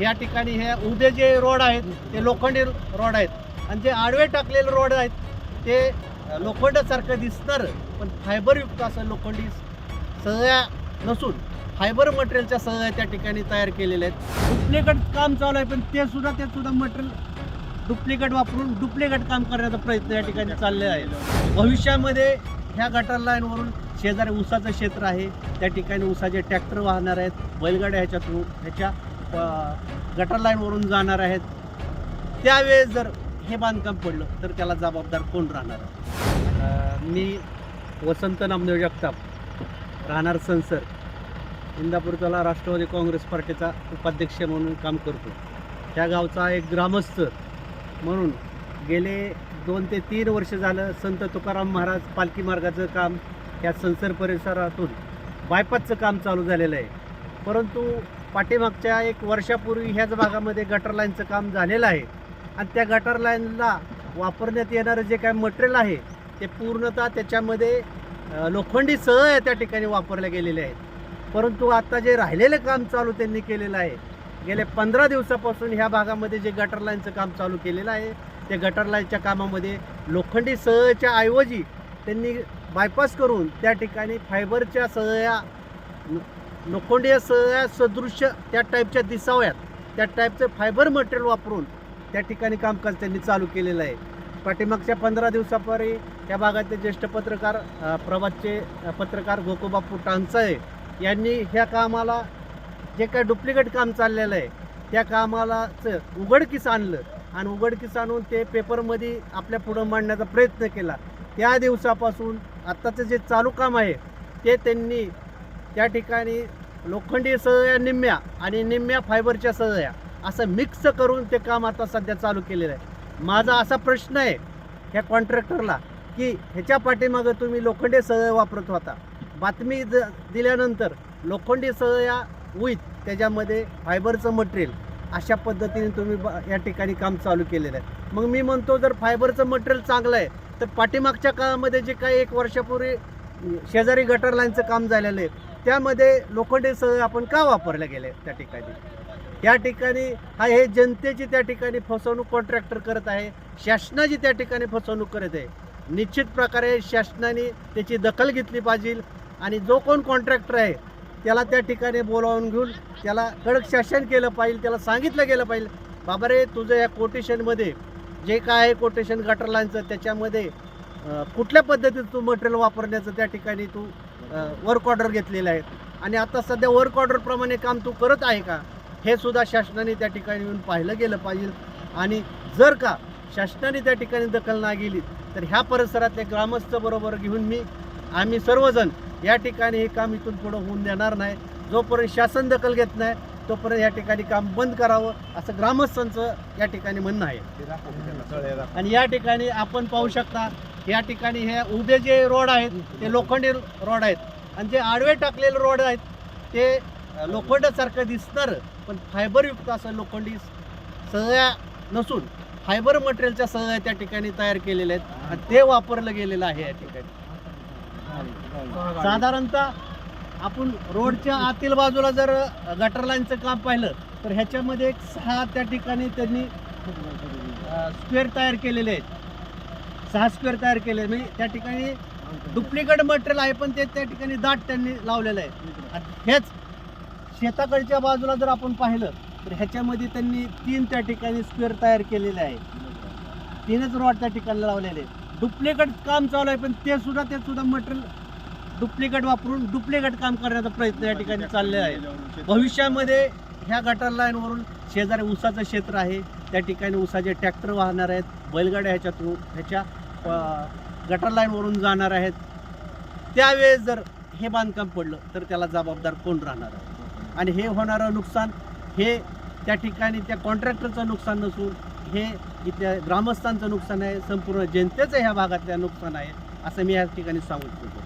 या ठिकाणी हे उभे जे रोड आहेत ते लोखंडी रोड आहेत. आणि जे आडवे टाकलेले रोड आहेत ते लोखंडासारखं दिसणार पण फायबरयुक्त असं लोखंडी सगळ्या नसून फायबर मटेरियलच्या सजा त्या ठिकाणी तयार केलेल्या आहेत. डुप्लिकेट काम चालू आहे पण ते सुद्धा ते सुद्धा मटेरियल डुप्लिकेट वापरून डुप्लिकेट काम करण्याचा प्रयत्न या ठिकाणी चाललेला आहे. भविष्यामध्ये ह्या गटर लाईनवरून शेजारी ऊसाचं क्षेत्र आहे. त्या ठिकाणी ऊसाचे ट्रॅक्टर वाहणार आहेत. बैलगाड्या ह्याच्या थ्रू ह्याच्या गटर लाईनवरून जाणार आहेत. त्यावेळेस जर हे बांधकाम पडलं तर त्याला जबाबदार कोण राहणार? मी वसंत नामदेव जगताप राहणार संसर इंदापूरचा राष्ट्रवादी काँग्रेस पार्टीचा उपाध्यक्ष म्हणून काम करतो. त्या गावचा एक ग्रामस्थ म्हणून गेले दोन ते तीन वर्ष झालं संत तुकाराम महाराज पालखी मार्गाचं काम या संसर परिसरातून बायपासचं काम चालू झालेलं आहे. परंतु पाठीमागच्या एक वर्षापूर्वी ह्याच भागामध्ये गटर लाईनचं काम झालेलं आहे. आणि त्या गटर लाईनला वापरण्यात येणारं जे काय मटेरियल आहे ते पूर्णतः त्याच्यामध्ये लोखंडी सह त्या ठिकाणी वापरले गेलेले आहेत. परंतु आता जे राहिलेलं काम चालू त्यांनी केलेलं आहे गेल्या पंधरा दिवसापासून ह्या भागामध्ये जे गटर लाईनचं काम चालू केलेलं आहे ते गटर लाईनच्या कामामध्ये लोखंडी सहच्या ऐवजी त्यांनी बायपास करून त्या ठिकाणी फायबरच्या सहया नोखोंडी या सगळ्या सदृश्य त्या टाईपच्या दिसाव्यात. त्या टाईपचं फायबर मटेरियल वापरून त्या ठिकाणी कामकाज त्यांनी चालू केलेलं आहे. पाठीमागच्या पंधरा दिवसापूर्वी त्या भागातले ज्येष्ठ पत्रकार प्रवासचे प्रभातचे पत्रकार गोकुबापू टांचाळे यांनी ह्या कामाला जे काय डुप्लिकेट काम चाललेलं आहे त्या कामालाचं उघडकीस आणलं आणि उघडकीस आणून ते पेपरमध्ये आपल्या पुढं मांडण्याचा प्रयत्न केला. त्या दिवसापासून आत्ताचं जे चालू काम आहे ते त्यांनी त्या ठिकाणी लोखंडी सजया निम्म्या आणि निम्म्या फायबरच्या सजया असं मिक्स करून ते काम आता सध्या चालू केलेलं आहे. माझा असा प्रश्न आहे ह्या कॉन्ट्रॅक्टरला की ह्याच्या पाठीमागं तुम्ही लोखंडी सहया वापरत होता. बातमी ज दिल्यानंतर लोखंडी सजया विथ त्याच्यामध्ये फायबरचं मटेरियल अशा पद्धतीने तुम्ही ब- या ठिकाणी काम चालू केलेलं आहे. मग मी म्हणतो जर फायबरचं मटेरियल चांगलं आहे तर पाठीमागच्या काळामध्ये जे काही एक वर्षापूर्वी शेजारी गटर लाईनचं काम झालेलं आहे त्यामध्ये लोखंडी सह आपण का वापरले गेले त्या ठिकाणी? या ठिकाणी हा हे जनतेची त्या ठिकाणी फसवणूक कॉन्ट्रॅक्टर करत आहे. शासनाची त्या ठिकाणी फसवणूक करत आहे. निश्चित प्रकारे शासनाने त्याची दखल घेतली पाहिजे आणि जो कोण कॉन्ट्रॅक्टर आहे त्याला त्या ठिकाणी बोलावून घेऊन त्याला कडक शासन केलं पाहिजे त्याला सांगितलं गेलं पाहिजे. बाबा रे तुझं या कोटेशनमध्ये जे काय आहे कोटेशन गटर लाईनचं त्याच्यामध्ये कुठल्या पद्धतीत तू मटेरियल वापरण्याचं त्या ठिकाणी तू वर्क ऑर्डर घेतलेलं आहे आणि आता सध्या वर्क ऑर्डरप्रमाणे काम तू करत आहे का? हे सुद्धा शासनाने त्या ठिकाणी येऊन पाहिलं गेलं पाहिजे. आणि जर का शासनाने त्या ठिकाणी दखल नाही गेली तर ह्या परिसरातले ग्रामस्थ बरोबर घेऊन मी आम्ही सर्वजण या ठिकाणी हे काम इथून पुढं होऊन देणार नाही. जोपर्यंत शासन दखल घेत नाही तोपर्यंत या ठिकाणी काम बंद करावं असं ग्रामस्थांचं या ठिकाणी म्हणणं आहे. आणि या ठिकाणी आपण पाहू शकता या ठिकाणी हे उभे जे रोड आहेत ते लोखंडी रोड आहेत. आणि जे आडवे टाकलेले रोड आहेत ते लोखंडासारखं दिसणार पण फायबरयुक्त असं लोखंडी सगळ्या नसून फायबर मटेरियलच्या सगळ्या त्या ठिकाणी तयार केलेल्या आहेत. आणि ते वापरलं गेलेलं आहे या ठिकाणी. साधारणतः आपण रोडच्या आतील बाजूला जर गटर लाईनचं काम पाहिलं तर ह्याच्यामध्ये एक सहा त्या ठिकाणी त्यांनी स्क्वेअर तयार केलेले आहेत. सहा स्क्वेअर तयार केले. म्हणजे त्या ठिकाणी डुप्लिकेट मटेरियल आहे पण ते त्या ठिकाणी दाट त्यांनी लावलेलं आहे. आणि हेच शेताकडच्या बाजूला जर आपण पाहिलं तर ह्याच्यामध्ये त्यांनी तीन त्या ठिकाणी स्क्वेअर तयार केलेले आहे. तीनच रॉड त्या ठिकाणी लावलेले डुप्लिकेट काम चालू आहे पण ते सुद्धा ते सुद्धा मटेरियल डुप्लिकेट वापरून डुप्लिकेट काम करण्याचा प्रयत्न या ठिकाणी चाललेला आहे. भविष्यामध्ये ह्या गटर लाईनवरून शेजारी ऊसाचं क्षेत्र आहे. त्या ठिकाणी ऊसाचे ट्रॅक्टर वाहणार आहेत. बैलगाड्या ह्याच्या थ्रू ह्याच्या गटर लाईनवरून जाणार आहेत. त्यावेळेस जर हे बांधकाम पडलं तर त्याला जबाबदार कोण राहणार? आहे आणि हे होणारं नुकसान हे त्या ठिकाणी त्या कॉन्ट्रॅक्टरचं नुकसान नसून हे इथल्या ग्रामस्थांचं नुकसान आहे संपूर्ण जनतेचं ह्या भागातल्या नुकसान आहे असं मी या ठिकाणी सांगू इच्छितो.